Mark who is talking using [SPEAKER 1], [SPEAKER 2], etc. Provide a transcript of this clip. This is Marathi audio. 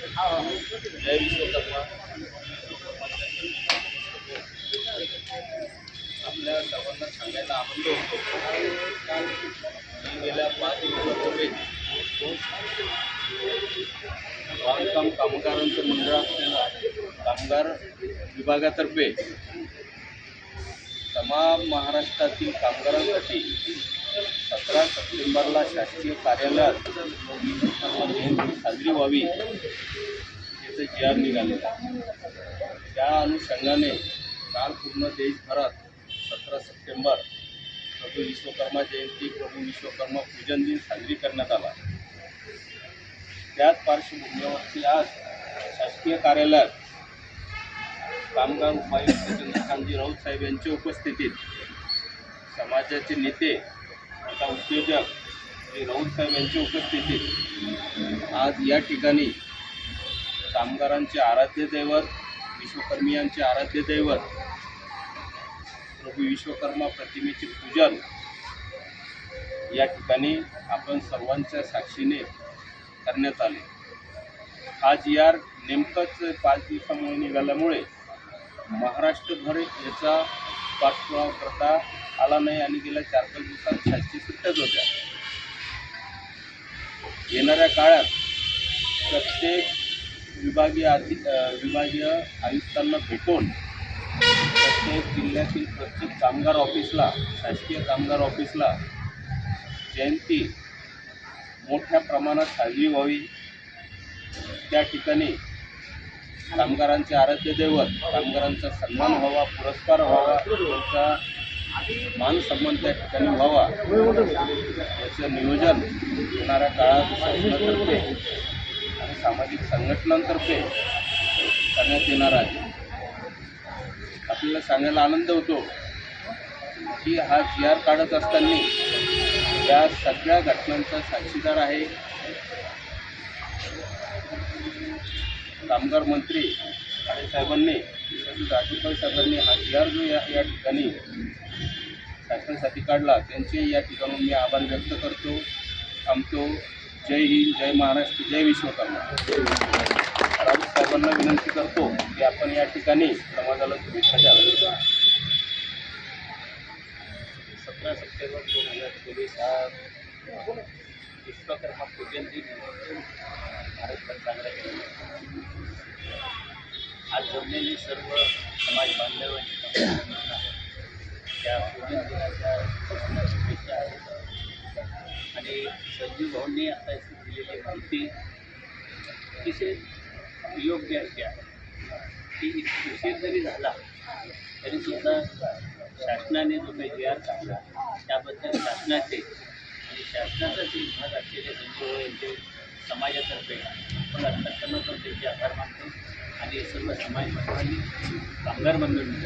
[SPEAKER 1] जय विश्वकर्मा आपल्या सर्वांना सांगायला आनंद होतो की गेल्या पाच दिवसापूर्वी बांधकाम कामगारांचं मंडळ असलेला कामगार विभागातर्फे तमाम महाराष्ट्रातील कामगारांसाठी सतरा सप्टेंबरला शासकीय कार्यालयात जयंती साजरी व्हावी याचं जी आर निघालेलं आहे त्या अनुषंगाने काल पूर्ण देशभरात सतरा सप्टेंबर प्रभू विश्वकर्मा जयंती प्रभू विश्वकर्मा पूजन दिन साजरी करण्यात आला. त्याच पार्श्वभूमीवरती आज शासकीय कार्यालयात कामगार उपायुक्त चंद्रकांतजी राऊत साहेब यांच्या उपस्थितीत समाजाचे नेते आता उद्योजक श्री राऊत साहेब यांच्या उपस्थितीत आज या ठिकाणी कामगारांचे आराध्य दैवत विश्वकर्मियांचे आराध्य दैवत प्रभू विश्वकर्मा प्रतिमेचे पूजन या ठिकाणी आपण सर्वांच्या साक्षीने करण्यात आले. आज यार नेमकंच पाच दिवसामुळे निघाल्यामुळे महाराष्ट्रभर याचा पाठपुरावा करता आला नाही आणि गेल्या चार पाच दिवसात शासकीय सुट्ट्याच होत्या. येणाऱ्या काळात प्रत्येक विभागीय अधि विभागीय आयुक्तांना भेटून प्रत्येक जिल्ह्यातील प्रत्येक कामगार ऑफिसला शासकीय कामगार ऑफिसला जयंती मोठ्या प्रमाणात साजरी व्हावी. त्या ठिकाणी कामगारांचे आराध्य दैवत कामगारांचा सन्मान व्हावा पुरस्कार व्हावा त्यांचा मान सन्मान त्या ठिकाणी व्हावा. याचं नियोजन येणाऱ्या काळात शासनातर्फे आणि सामाजिक संघटनांतर्फे करण्यात येणार आहे. आपल्याला सांगायला आनंद होतो की हा जी आर काढत असताना या सगळ्या घटनांचा साक्षीदार आहे. कामगार मंत्री आणि साहेबांनी तसेच राजूभाई साहेबांनी हा जी आर जो या या ठिकाणी शासनासाठी काढला. त्यांचे या ठिकाणून मी आभार व्यक्त करतो थांबतो. जय हिंद जय महाराष्ट्र जय विश्वकर्मा. राजू साहेबांना विनंती करतो की आपण या ठिकाणी समाजाला शुभेच्छा द्याव्या सतरा सप्टेंबर दोन हजार चोवीस हा विश्वकर्मा पूजन दिन भारतभर साजरा केला आज जमलेली सर्व समाज बांधव आणि त्या पूजन दिनाच्या शुभेच्छा आहेत आणि संजीव भाऊंनी आता दिलेली माहिती अतिशय योग्य अशी आहे की उशीर जरी झाला तरी सुद्धा शासनाने जो काही जी आर काढला त्याबद्दल शासनाचे शासनाचा जे विभाग असलेले संजीव यांचे समाजातर्फे आपण अर्थात त्यांचे आभार मानतो आणि सर्व समाज बांधवांनी कामगार बंधूंनी